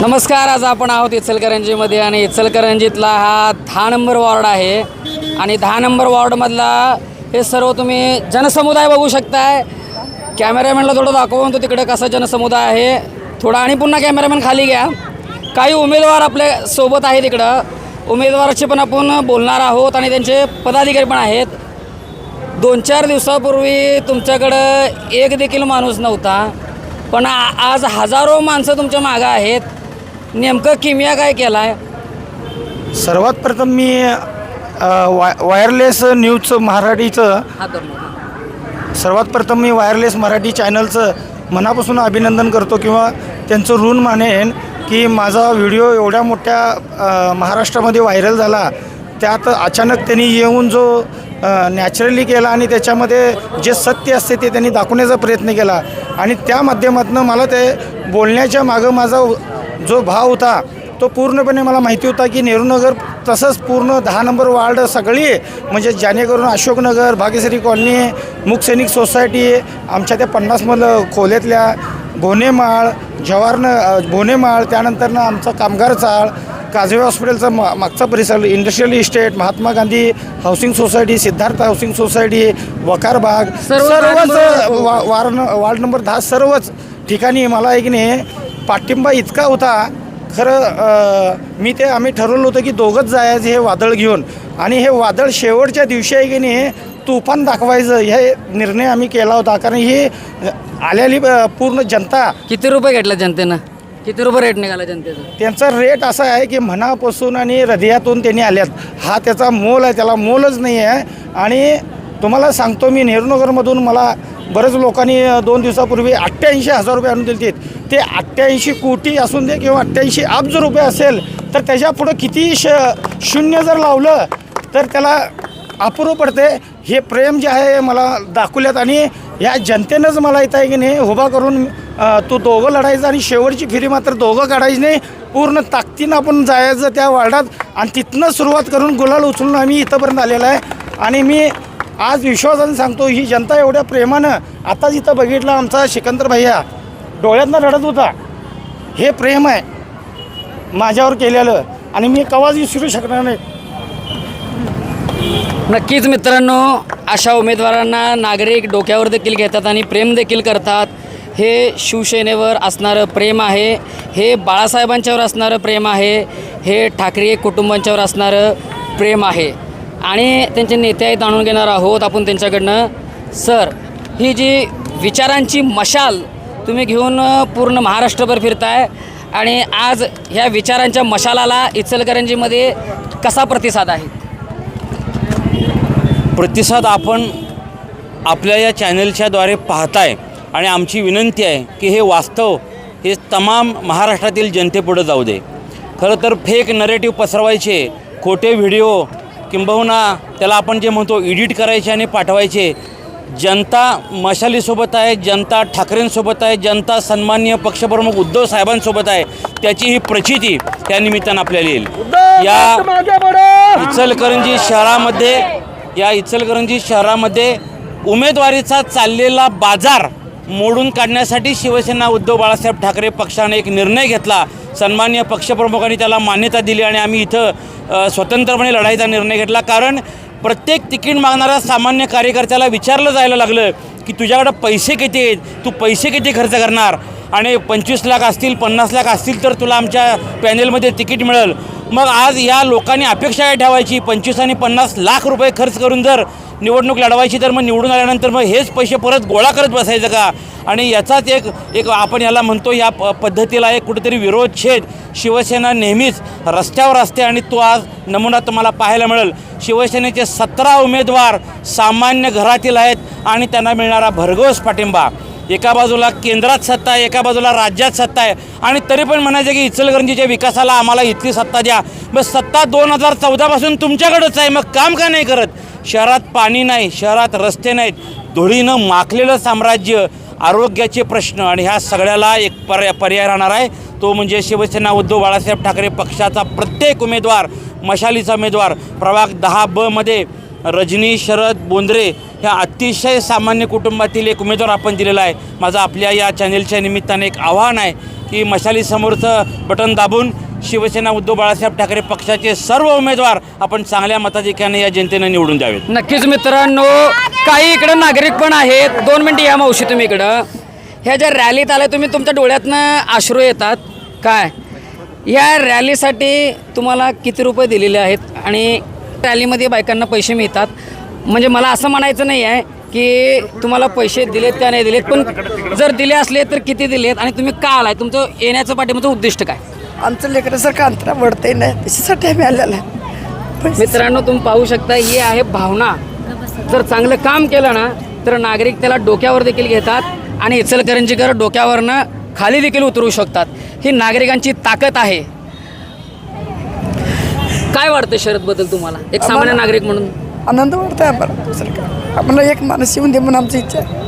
नमस्कार आज आपण आहोत इचलकरंजीमध्ये आणि इचलकरंजीतला हा दहा नंबर वॉर्ड आहे. आणि दहा नंबर वॉर्डमधला हे सर्व तुम्ही जनसमुदाय बघू शकताय. कॅमेरामॅनला थोडं दाखवून तो तिकडे कसा जनसमुदाय आहे. थोडा आणि पुन्हा कॅमेरामॅन खाली घ्या. काही उमेदवार आपल्यासोबत आहेत इकडं. उमेदवाराशी पण आपण बोलणार आहोत आणि त्यांचे पदाधिकारी पण आहेत. दोन चार दिवसापूर्वी तुमच्याकडं एक देखील माणूस नव्हता. पण आज हजारो माणसं तुमच्या मागं आहेत. नेमकं किमिया काय केला आहे सर्वात प्रथम मी वाय वायरलेस न्यूजचं मराठीचं सर्वात प्रथम मी वायरलेस मराठी चॅनलचं मनापासून अभिनंदन करतो किंवा त्यांचं ऋण मानेन की माझा व्हिडिओ एवढ्या मोठ्या महाराष्ट्रामध्ये व्हायरल झाला. त्यात अचानक त्यांनी येऊन जो नॅचरली केला आणि त्याच्यामध्ये जे सत्य असते ते त्यांनी दाखवण्याचा प्रयत्न केला. आणि त्या माध्यमातून मला ते बोलण्याच्या मागं माझा जो भाव होता तो पूर्णपणे मला माहिती होता की नेहरूनगर तसंच पूर्ण दहा नंबर वार्ड सगळी म्हणजे जेणेकरून अशोकनगर भाग्यश्री कॉलनी मुकसैनिक सोसायटी आमच्या त्या पन्नासमधलं खोल्यातल्या भोनेमाळ जवाहरन भोनेमाळ त्यानंतरनं आमचा कामगार चाळ काजवे हॉस्पिटलचा मा मागचा परिसर industrial estate Mahatma Gandhi housing society Siddharth housing society Vakar Bagh सर्व सर्वच वार्ड वार्ड नंबर दहा सर्वच ठिकाणी मला एक नाही पाठिंबा इतका होता खरं मी ते आम्ही ठरवलं होतं की दोघंच जायचं हे वादळ घेऊन. आणि हे वादळ शेवटच्या दिवशी आहे की नाही तुफान दाखवायचं हे निर्णय आम्ही केला होता. कारण ही आलेली पूर्ण जनता किती रुपये घेतला जनतेनं? किती रुपये रेट निघाला जनतेचा? त्यांचा रेट असा आहे की मनापासून आणि हृदयातून त्यांनी आल्यात. हा त्याचा मोल आहे त्याला मोलच नाही आहे आणि तुम्हाला सांगतो मी नेहरूनगरमधून मला बरेच लोकांनी दोन दिवसापूर्वी अठ्ठ्याऐंशी हजार रुपये आणून दिले ते अठ्ठ्याऐंशी कोटी असून दे किंवा अठ्ठ्याऐंशी अब्ज रुपये असेल तर त्याच्यापुढं किती श शून्य जर लावलं तर त्याला अपूर्व पडते. हे प्रेम जे आहे मला दाखवल्यात आणि या जनतेनंच मला येत आहे की नाही उभा करून तू दोघं लढायचं आणि शेवटची फेरी मात्र दोघं काढायची नाही. पूर्ण ताकदीनं आपण जायचं त्या वार्डात आणि तिथनं सुरुवात करून गुलाल उचलून आम्ही इथंपर्यंत आलेला आहे. आणि मी आज विश्वासाने सांगतो ही जनता एवढ्या प्रेमानं आता जिथं बघितलं आमचा सिकंदर भैया डोळ्यातनं रडत होता. हे प्रेम आहे. माझ्यावर केलेलं. आणि मी कवाच विसरू शकणार नाही. नक्कीच मित्रांनो अशा उमेदवारांना नागरिक डोक्यावर देखील घेतात आणि प्रेम देखील करतात. हे शिवसेनेवर असणारं प्रेम आहे. हे बाळासाहेबांच्यावर असणारं प्रेम आहे. हे ठाकरे कुटुंबांच्यावर असणारं प्रेम आहे. आणि त्यांचे नेते आहेत घेणार आहोत आपण त्यांच्याकडनं. सर ही जी विचारांची मशाल तुम्ही घेऊन पूर्ण महाराष्ट्रभर फिरताय आणि आज ह्या विचारांच्या मशालाला इचलकरंजीमध्ये कसा प्रतिसाद आहे? प्रतिसाद आपण आपल्या या चॅनलच्याद्वारे पाहताय आणि आमची विनंती आहे की हे वास्तव हे तमाम महाराष्ट्रातील जनतेपुढं जाऊ दे. खरं तर फेक नरेटिव्ह पसरवायचे खोटे व्हिडिओ किंबहुना त्याला आपण जे म्हणतो एडिट करायचे आणि पाठवायचे. जनता मशालीसोबत आहे जनता ठाकरेंसोबत आहे जनता सन्माननीय पक्षप्रमुख उद्धव साहेबांसोबत आहे. त्याची ही प्रचिती त्या निमित्तानं आपल्याला येईल. या इचलकरंजी शहरामध्ये या इचलकरंजी शहरामध्ये उमेदवारीचा चाललेला बाजार मोडून काढण्यासाठी शिवसेना उद्धव बाळासाहेब ठाकरे पक्षाने एक निर्णय घेतला. सन्मान्य पक्षप्रमुखांनी त्याला मान्यता दिली आणि आम्ही इथं स्वतंत्रपणे लढाईचा निर्णय घेतला. कारण प्रत्येक तिकीट मागणाऱ्या सामान्य कार्यकर्त्याला विचारलं जायला लागलं की तुझ्याकडं पैसे किती आहेत? तू पैसे किती खर्च करणार? आणि पंचवीस लाख असतील पन्नास लाख असतील तर तुला आमच्या पॅनेलमध्ये तिकीट मिळेल. मग आज या लोकांनी अपेक्षा काय ठेवायची? पंचवीस आणि पन्नास लाख रुपये खर्च करून जर निवडणूक लढवायची तर मग निवडून आल्यानंतर मग हेच पैसे परत गोळा करत बसायचं का? आणि याचाच एक एक आपण याला म्हणतो या प पद्धतीला एक कुठेतरी विरोध छेद. शिवसेना नेहमीच रस्त्यावर असते आणि तो आज नमुना तुम्हाला पाहायला मिळेल. शिवसेनेचे सतरा उमेदवार सामान्य घरातील आहेत आणि त्यांना मिळणारा भरघोस पाठिंबा. एका बाजूला केंद्रात सत्ता आहे एका बाजूला राज्यात सत्ता आहे. आणि तरी पण म्हणायचं की इचलकरंजीच्या विकासाला आम्हाला इथली सत्ता द्या. मग सत्ता दोन हजार चौदापासून तुमच्याकडंच आहे. मग काम का नाही करत? शहरात पाणी नाही शहरात रस्ते नाहीत. धुळीनं माखलेलं साम्राज्य आरोग्याचे प्रश्न आणि ह्या सगळ्याला एक पर्याय पर्याय राहणार आहे. तो म्हणजे शिवसेना उद्धव बाळासाहेब ठाकरे पक्षाचा प्रत्येक उमेदवार मशालीचा उमेदवार प्रभाग दहा ब मध्ये रजनी शरद बोंद्रे ह्या अतिशय सामान्य कुटुंबातील एक उमेदवार आपण दिलेला आहे. माझा आपल्या या चॅनेलच्या निमित्ताने एक आव्हान आहे की की मशालीसमोरचं बटन दाबून शिवसेना उद्धव बाळासाहेब ठाकरे पक्षाचे सर्व उमेदवार आपण चांगल्या मताधिक्याने या जनतेनं निवडून द्यावेत. नक्कीच मित्रांनो काही इकडं नागरिक पण आहेत. दोन मिनटं या मावशी तुम्ही इकडं. ह्या ज्या रॅलीत आल्या तुम्ही तुमच्या डोळ्यातनं अश्रू येतात. काय? या रॅलीसाठी तुम्हाला किती रुपये दिलेले आहेत? आणि रॅलीमध्ये बायकांना पैसे मिळतात. म्हणजे मला असं म्हणायचं नाही आहे की तुम्हाला पैसे दिलेत का नाही दिलेत पण जर दिले असले तर किती दिलेत आणि तुम्ही का आलाय? तुमचं येण्याचं पाठीमागचं उद्दिष्ट काय? आमचं लेकरासारखं अंतरा वडतंय नाही त्याच्यासाठी आम्ही आलेलो मित्रांनो तुम्ही पाहू शकता ही आहे भावना. जर चांगलं काम केलं ना तर नागरिक त्याला डोक्यावर देखील घेतात. आणि इचलकरंजीकर डोक्यावरनं खाली देखील उतरू शकतात. ही नागरिकांची ताकद आहे. काय वाटतं शरदबद्दल तुम्हाला? एक सामान्य नागरिक म्हणून. आनंद वाटतोय आम्हाला आम्हाला एक माणूस येऊन दे म्हणून आमची इच्छा आहे.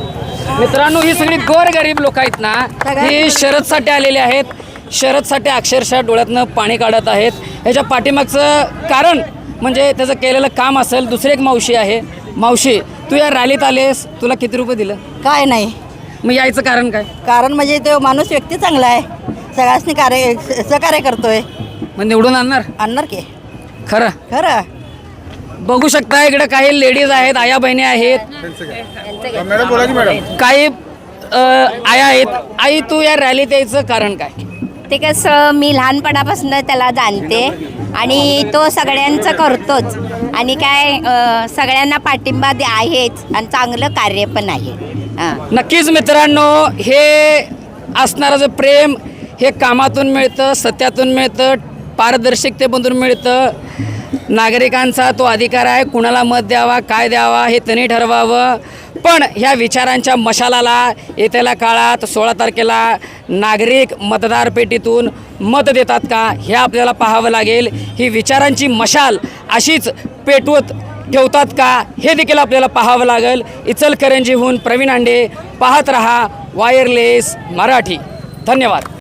मित्रांनो ही सगळी गोर गरीब लोक आहेत ना ही शरदसाठी आलेली आहेत. शरदसाठी अक्षरशः डोळ्यातनं पाणी काढत आहेत. ह्याच्या पाठीमागचं कारण म्हणजे त्याचं केलेलं काम असेल दुसरी एक मावशी आहे. मावशी तू या रॅलीत आलेस तुला किती रुपये दिलं? काय नाही. मग यायचं कारण काय? कारण म्हणजे तो माणूस व्यक्ती चांगला आहे. सगळ्यांनी कार्य सहकार्य करतोय. मग निवडून आणणार? आणणार की. खरं? खरं. बघू शकता इकडे काही लेडीज आहेत आया बहिणी आहेत. मॅडम बोला की मॅडम. काही अ, आया आहेत. आई तू या रॅलीत यायचं कारण काय? ते कसं मी लहानपणापासून त्याला जाणते आणि तो सगळ्यांचं करतोच. आणि काय अ, सगळ्यांना पाठिंबा दे आहेच. आणि चांगलं कार्य पण आहे. नक्कीच मित्रांनो हे असणारं जे प्रेम हे कामातून मिळतं सत्यातून मिळतं पारदर्शकतेमधून मिळतं. नागरिकांचा तो अधिकार आहे कुणाला मत द्यावा काय द्यावा हे त्यांनी ठरवावं. पण ह्या विचारांच्या मशालाला येत्याला काळात सोळा तारखेला नागरिक मतदार पेटीतून मत देतात का हे आपल्याला पाहावं लागेल. ही विचारांची मशाल अशीच पेटवत ठेवतात का? हे देखील आपल्याला पाहावं लागेल. इचलकरंजीहून प्रवीण आंडे पाहत रहा वायरलेस मराठी. धन्यवाद.